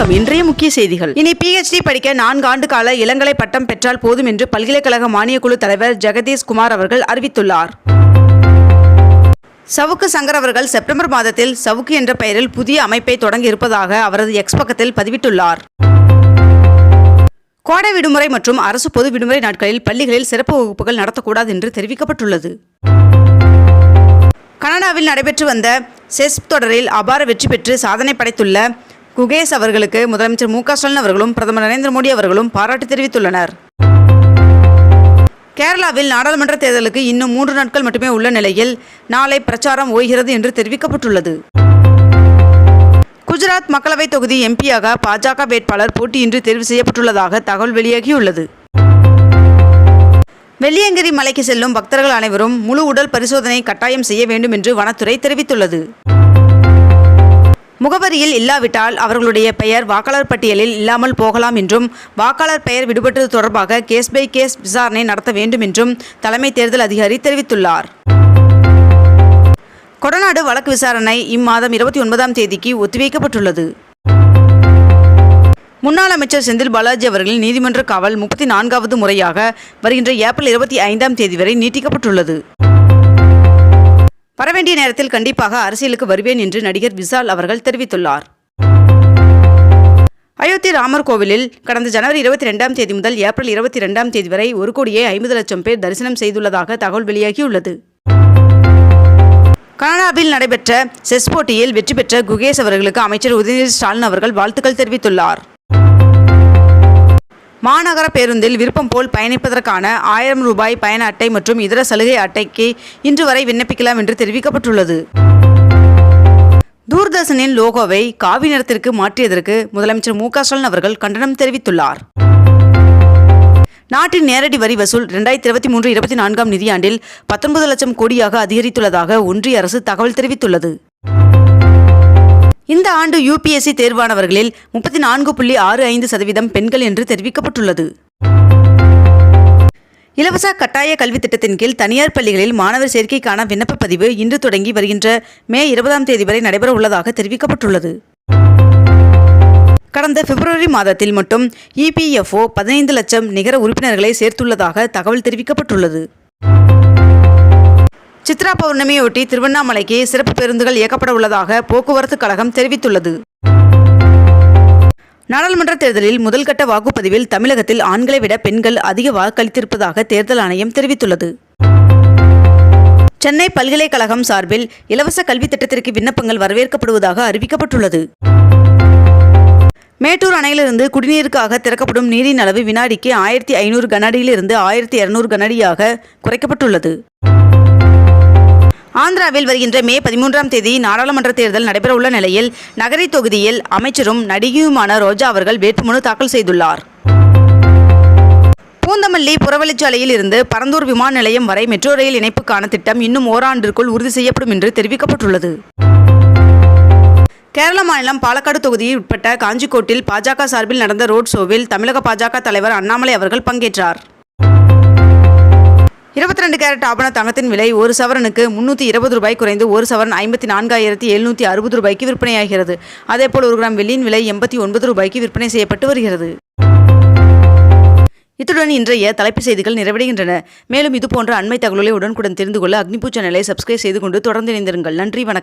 வணக்கம். இன்றைய முக்கிய செய்திகள். இனி பிஹெச்டி படிக்க நான்கு ஆண்டு கால இளங்கலை பட்டம் பெற்றால் போதும் என்று பல்கலைக்கழக மானியக்குழு தலைவர் ஜெகதீஷ் குமார் அவர்கள் அறிவித்துள்ளார். சவுக்கு சங்கர் அவர்கள் செப்டம்பர் மாதத்தில் சவுக்கு என்ற பெயரில் புதிய அமைப்பை தொடங்கி இருப்பதாக அவரது எக்ஸ் பக்கத்தில் பதிவிட்டுள்ளார். கோடை விடுமுறை மற்றும் அரசு பொது விடுமுறை நாட்களில் பள்ளிகளில் சிறப்பு வகுப்புகள் நடத்தக்கூடாது என்று தெரிவிக்கப்பட்டுள்ளது. கனடாவில் நடைபெற்று வந்த செஸ் தொடரில் அபார வெற்றி பெற்று சாதனை படைத்துள்ள குகேஷ் அவர்களுக்கு முதலமைச்சர் மு க ஸ்டாலின் அவர்களும் பிரதமர் நரேந்திர மோடி அவர்களும் பாராட்டு தெரிவித்துள்ளனர். கேரளாவில் நாடாளுமன்ற தேர்தலுக்கு இன்னும் மூன்று நாட்கள் மட்டுமே உள்ள நிலையில் நாளை பிரச்சாரம் ஓய்கிறது என்று தெரிவிக்கப்பட்டுள்ளது. குஜராத் மக்களவைத் தொகுதி எம்பியாக பாஜக வேட்பாளர் போட்டியின்றி தேர்வு செய்யப்பட்டுள்ளதாக தகவல் வெளியாகியுள்ளது. வெள்ளியங்கிரி மலைக்கு செல்லும் பக்தர்கள் அனைவரும் முழு உடல் பரிசோதனை கட்டாயம் செய்ய வேண்டும் என்று வனத்துறை தெரிவித்துள்ளது. முகவரியில் இல்லாவிட்டால் அவர்களுடைய பெயர் வாக்காளர் பட்டியலில் இல்லாமல் போகலாம் என்றும் வாக்காளர் பெயர் விடுபட்டது தொடர்பாக கேஸ் பை கேஸ் விசாரணை நடத்த வேண்டும் என்றும் தலைமை தேர்தல் அதிகாரி தெரிவித்துள்ளார். கொடநாடு வழக்கு விசாரணை இம்மாதம் இருபத்தி ஒன்பதாம் தேதிக்கு ஒத்திவைக்கப்பட்டுள்ளது. முன்னாள் அமைச்சர் செந்தில் பாலாஜி அவர்களின் நீதிமன்ற காவல் முப்பத்தி நான்காவது முறையாக வருகின்ற ஏப்ரல் இருபத்தி ஐந்தாம் தேதி வரை நீட்டிக்கப்பட்டுள்ளது. வரவேண்டிய நேரத்தில் கண்டிப்பாக அரசியலுக்கு வருவேன் என்று நடிகர் விசால் அவர்கள் தெரிவித்துள்ளார். அயோத்தி ராமர் கோவிலில் கடந்த ஜனவரி இருபத்தி ரெண்டாம் தேதி முதல் ஏப்ரல் இருபத்தி ரெண்டாம் தேதி வரை ஒரு கோடியே ஐம்பது லட்சம் பேர் தரிசனம் செய்துள்ளதாக தகவல் வெளியாகியுள்ளது. கனடாவில் நடைபெற்ற செஸ் போட்டியில் வெற்றி பெற்ற குகேஷ் அவர்களுக்கு அமைச்சர் உதயநிதி ஸ்டாலின் அவர்கள் வாழ்த்துக்கள் தெரிவித்துள்ளார். மாநகர பேருந்தில் விருப்பம் போல் பயணிப்பதற்கான ஆயிரம் ரூபாய் பயண அட்டை மற்றும் இதர சலுகை அட்டைக்கு இன்று வரை விண்ணப்பிக்கலாம் என்று தெரிவிக்கப்பட்டுள்ளது. தூர்தர்ஷனின் லோகோவை காவி நிறத்திற்கு மாற்றியதற்கு முதலமைச்சர் மு ஸ்டாலின் அவர்கள் கண்டனம் தெரிவித்துள்ளார். நாட்டின் நேரடி வரி வசூல் இரண்டாயிரத்தி இருபத்தி மூன்று இருபத்தி நான்காம் நிதியாண்டில் பத்தொன்பது லட்சம் கோடியாக அதிகரித்துள்ளதாக ஒன்றிய அரசு தகவல் தெரிவித்துள்ளது. இந்த ஆண்டு யுபிஎஸ்சி தேர்வானவர்களில் முப்பத்தி நான்கு புள்ளி ஆறு ஐந்து சதவீதம் பெண்கள் என்று தெரிவிக்கப்பட்டுள்ளது. இலவச கட்டாய கல்வி திட்டத்தின் கீழ் தனியார் பள்ளிகளில் மாணவர் சேர்க்கைக்கான விண்ணப்ப பதிவு இன்று தொடங்கி வருகின்ற மே இருபதாம் தேதி வரை நடைபெற உள்ளதாக தெரிவிக்கப்பட்டுள்ளது. கடந்த பிப்ரவரி மாதத்தில் மட்டும் இபிஎஃப்ஓ பதினைந்து லட்சம் நிகர உறுப்பினர்களை சேர்த்துள்ளதாக தகவல் தெரிவிக்கப்பட்டுள்ளது. சித்ரா பௌர்ணமியொட்டி திருவண்ணாமலைக்கு சிறப்பு பேருந்துகள் இயக்கப்பட உள்ளதாக போக்குவரத்து கழகம் தெரிவித்துள்ளது. நாடாளுமன்ற தேர்தலில் முதல்கட்ட வாக்குப்பதிவில் தமிழகத்தில் ஆண்களை விட பெண்கள் அதிக வாக்களித்திருப்பதாக தேர்தல் ஆணையம் தெரிவித்துள்ளது. சென்னை பல்கலைக்கழகம் சார்பில் இலவச கல்வி திட்டத்திற்கு விண்ணப்பங்கள் வரவேற்கப்படுவதாக அறிவிக்கப்பட்டுள்ளது. மேட்டூர் அணையிலிருந்து குடிநீருக்காக திறக்கப்படும் நீரின் அளவு வினாடிக்கு ஆயிரத்தி ஐநூறு கனஅடியிலிருந்து ஆயிரத்தி இருநூறு கனஅடியாக குறைக்கப்பட்டுள்ளது. ஆந்திராவில் வருகின்ற மே பதிமூன்றாம் தேதி நாடாளுமன்ற தேர்தல் நடைபெறவுள்ள நிலையில் நகரை தொகுதியில் அமைச்சரும் நடிகையுமான ரோஜா அவர்கள் வேட்புமனு தாக்கல் செய்துள்ளார். பூந்தமல்லி புறவழிச்சாலையில் இருந்து பரந்தூர் விமான நிலையம் வரை மெட்ரோ ரயில் இணைப்புக்கான திட்டம் இன்னும் ஓராண்டிற்குள் உறுதி செய்யப்படும் என்று தெரிவிக்கப்பட்டுள்ளது. கேரள மாநிலம் பாலக்காடு தொகுதியில் உட்பட்ட காஞ்சிக்கோட்டில் பாஜக சார்பில் நடந்த ரோட் ஷோவில் தமிழக பாஜக தலைவர் அண்ணாமலை அவர்கள் பங்கேற்றார். இருபத்தி ரெண்டு கேரட் ஆபண தங்கத்தின் விலை ஒரு சவரனுக்கு முன்னூற்றி இருபது ரூபாய் குறைந்து ஒரு சவரன் ஐம்பத்தி நான்காயிரத்தி எழுநூற்றி அறுபது ரூபாய்க்கு விற்பனையாகிறது. அதேபோல் ஒரு கிராம் வெள்ளியின் விலை எண்பத்தி ஒன்பது ரூபாய்க்கு விற்பனை செய்யப்பட்டு வருகிறது. இத்துடன் இன்றைய தலைப்புச் செய்திகள் நிறைவடைகின்றன. மேலும் இதுபோன்ற அண்மை தகவலை உடனுக்குடன் தெரிந்து கொள்ள அக்னிபூ சேனலை சப்ஸ்கிரைப் செய்து கொண்டு தொடர்ந்து இணைந்திருங்கள். நன்றி வணக்கம்.